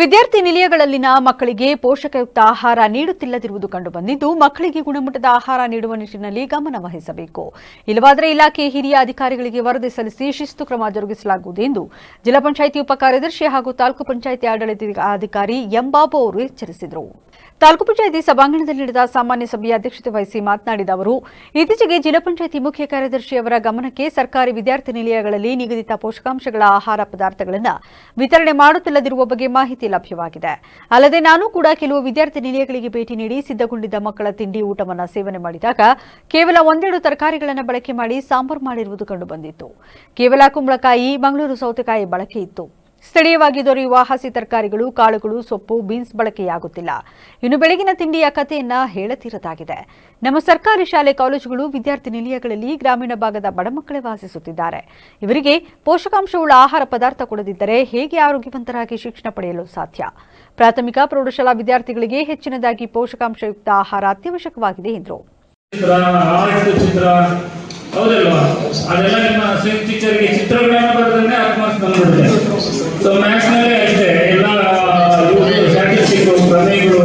ವಿದ್ಯಾರ್ಥಿ ನಿಲಯಗಳಲ್ಲಿನ ಮಕ್ಕಳಿಗೆ ಪೋಷಕಯುಕ್ತ ಆಹಾರ ನೀಡುತ್ತಿಲ್ಲದಿರುವುದು ಕಂಡುಬಂದಿದ್ದು, ಮಕ್ಕಳಿಗೆ ಗುಣಮಟ್ಟದ ಆಹಾರ ನೀಡುವ ನಿಟ್ಟಿನಲ್ಲಿ ಗಮನ ವಹಿಸಬೇಕು. ಇಲ್ಲವಾದರೆ ಇಲಾಖೆ ಹಿರಿಯ ಅಧಿಕಾರಿಗಳಿಗೆ ವರದಿ ಸಲ್ಲಿಸಿ ಶಿಸ್ತು ಕ್ರಮ ಜರುಗಿಸಲಾಗುವುದು ಎಂದು ಜಿಲ್ಲಾ ಪಂಚಾಯಿತಿ ಉಪ ಕಾರ್ಯದರ್ಶಿ ಹಾಗೂ ತಾಲೂಕು ಪಂಚಾಯಿತಿ ಆಡಳಿತಾಧಿಕಾರಿ ಅಧಿಕಾರಿ ಎಂಬಾಬು ಅವರು ಎಚ್ಚರಿಸಿದರು. ತಾಲೂಕು ಪಂಚಾಯಿತಿ ಸಭಾಂಗಣದಲ್ಲಿ ನಡೆದ ಸಾಮಾನ್ಯ ಸಭೆಯ ಅಧ್ಯಕ್ಷತೆ ವಹಿಸಿ ಮಾತನಾಡಿದ ಅವರು, ಇತ್ತೀಚೆಗೆ ಜಿಲ್ಲಾ ಪಂಚಾಯಿತಿ ಮುಖ್ಯ ಕಾರ್ಯದರ್ಶಿ ಅವರ ಗಮನಕ್ಕೆ ಸರ್ಕಾರಿ ವಿದ್ಯಾರ್ಥಿ ನಿಲಯಗಳಲ್ಲಿ ನಿಗದಿತ ಪೋಷಕಾಂಶಗಳ ಆಹಾರ ಪದಾರ್ಥಗಳನ್ನು ವಿತರಣೆ ಮಾಡುತ್ತಿಲ್ಲದಿರುವ ಬಗ್ಗೆ ಮಾಹಿತಿ ಲಭ್ಯವಾಗಿದೆ. ಅಲ್ಲದೆ ನಾನು ಕೂಡ ಕೆಲವು ವಿದ್ಯಾರ್ಥಿ ನಿಲಯಗಳಿಗೆ ಭೇಟಿ ನೀಡಿ ಸಿದ್ಧಗೊಂಡಿದ್ದ ಮಕ್ಕಳ ತಿಂಡಿ ಊಟವನ್ನು ಸೇವನೆ ಮಾಡಿದಾಗ ಕೇವಲ ಒಂದೆರಡು ತರಕಾರಿಗಳನ್ನು ಬಳಕೆ ಮಾಡಿ ಸಾಂಬಾರು ಮಾಡಿರುವುದು ಕಂಡುಬಂದಿತ್ತು. ಕೇವಲ ಕುಂಬಳಕಾಯಿ, ಮಂಗಳೂರು ಸೌತೆಕಾಯಿ ಬಳಕೆ ಇತ್ತು. ಸ್ಥಳೀಯವಾಗಿ ದೊರೆಯುವ ಹಸಿ ತರಕಾರಿಗಳು, ಕಾಳುಗಳು, ಸೊಪ್ಪು, ಬೀನ್ಸ್ ಬಳಕೆಯಾಗುತ್ತಿಲ್ಲ. ಇನ್ನು ಬೆಳಗಿನ ತಿಂಡಿಯ ಕಥೆಯನ್ನ ಹೇಳತೀರದಾಗಿದೆ. ನಮ್ಮ ಸರ್ಕಾರಿ ಶಾಲೆ ಕಾಲೇಜುಗಳು ವಿದ್ಯಾರ್ಥಿ ನಿಲಯಗಳಲ್ಲಿ ಗ್ರಾಮೀಣ ಭಾಗದ ಬಡಮಕ್ಕಳೇ ವಾಸಿಸುತ್ತಿದ್ದಾರೆ. ಇವರಿಗೆ ಪೋಷಕಾಂಶವುಳ್ಳ ಆಹಾರ ಪದಾರ್ಥ ಕೊಡದಿದ್ದರೆ ಹೇಗೆ ಆರೋಗ್ಯವಂತರಾಗಿ ಶಿಕ್ಷಣ ಪಡೆಯಲು ಸಾಧ್ಯ? ಪ್ರಾಥಮಿಕ, ಪ್ರೌಢಶಾಲಾ ವಿದ್ಯಾರ್ಥಿಗಳಿಗೆ ಹೆಚ್ಚಿನದಾಗಿ ಪೋಷಕಾಂಶಯುಕ್ತ ಆಹಾರ ಅತ್ಯವಶ್ಯಕವಾಗಿದೆ ಎಂದರು. ಹೌದಲ್ವಾ? ಅದೆಲ್ಲ ನಿಮ್ಮ ಟೀಚರ್ಗೆ ಚಿತ್ರಗಳನ್ನ ಬರೆದ್ರೆ ಆತ್ಮಹತ್ಯೆ ಬಂದ್ಬಿಡುತ್ತೆ. ಸೊ ಮ್ಯಾಥ್ಸ್ನಲ್ಲಿ ಅಷ್ಟೇ. ಎಲ್ಲ ಸ್ಟ್ಯಾಟಿಸ್ಟಿಕ್ ಪ್ರಮೇಯಗಳು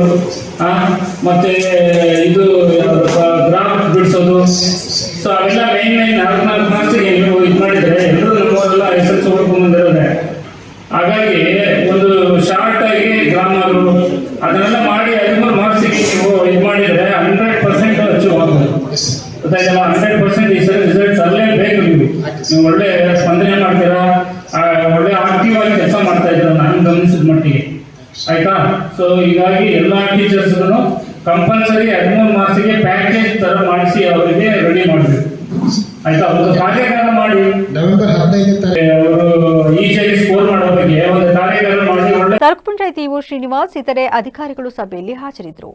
ಮತ್ತೆ, ಇದು ಗ್ರಾಫ್ ಬಿಡಿಸೋದು. ಸೊ ಅವೆಲ್ಲ ಮೈನ್ ಮೈನ್ ನಾಲ್ಕು ನಾಲ್ಕು ಮಾರ್ಕ್ಸಿಗೆ ನೀವು ಇದು ಮಾಡಿದ್ರೆ ಎಲ್ಲರೂ ನಮ್ಮವರೆಲ್ಲ ಎಸ್ ಎಲ್ ಹಾಗಾಗಿ, ಒಂದು ಶಾರ್ಟ್ ಆಗಿ ಗ್ರಾಮರು, ಅದನ್ನೆಲ್ಲ ಮಾಡಿ, ಹದಿಮೂರು ಮಾರ್ಕ್ಸಿಗೆ ನೀವು ಇದು ಮಾಡಿದ್ರೆ ಹಂಡ್ರೆಡ್ ಪರ್ಸೆಂಟ್ ಅಚೀವ್ ಆಗ್ಬೋದು ಗೊತ್ತಾಯ್ತಲ್ಲ? ಹಂಡ್ರೆಡ್ ಪರ್ಸೆಂಟ್ ಈ ಸರಿ ರಿಸಲ್ಟ್ಸ್ ಅಲ್ಲೇ ಬೇಕು ನೀವು. ನೀವು ಒಳ್ಳೆ ಸ್ಪಂದನೆ ಮಾಡ್ತೀರಾ? ಒಳ್ಳೆ ಆಕ್ಟಿವ್ ಆಗಿ ಕೆಲಸ ಮಾಡ್ತಾ ಇದ್ರು ನಾನು ಗಮನಿಸಿದ ಮಟ್ಟಿಗೆ. ಆಯ್ತಾ? ಸೊ ಹೀಗಾಗಿ ಎಲ್ಲ ಟೀಚರ್ಸ್ಗಳು ಕಂಪಲ್ಸರಿ ಹದಿಮೂರು ಮಾರ್ಕ್ಸ್ಗೆ ಪ್ಯಾಕೇಜ್ ತರ ಮಾಡಿಸಿ ಅವರಿಗೆ ರೆಡಿ ಮಾಡಬೇಕು. ಆಯ್ತಾ? ಒಂದು ಕಾರ್ಯಾಗಾರ ಮಾಡಿ. ನವೆಂಬರ್ ಅವರು ಈಸಿಯಾಗಿ ಸ್ಕೋರ್ ಮಾಡೋ ಬಗ್ಗೆ ಒಂದು ಕಾರ್ಯಾಗಾರ ಮಾಡಿ ಒಳ್ಳೆ ತಾಲೂಕು ಪಂಚಾಯತಿ ಇಒ ಶ್ರೀನಿವಾಸ್ ಇತರೆ ಅಧಿಕಾರಿಗಳು ಸಭೆಯಲ್ಲಿ ಹಾಜರಿದ್ದರು.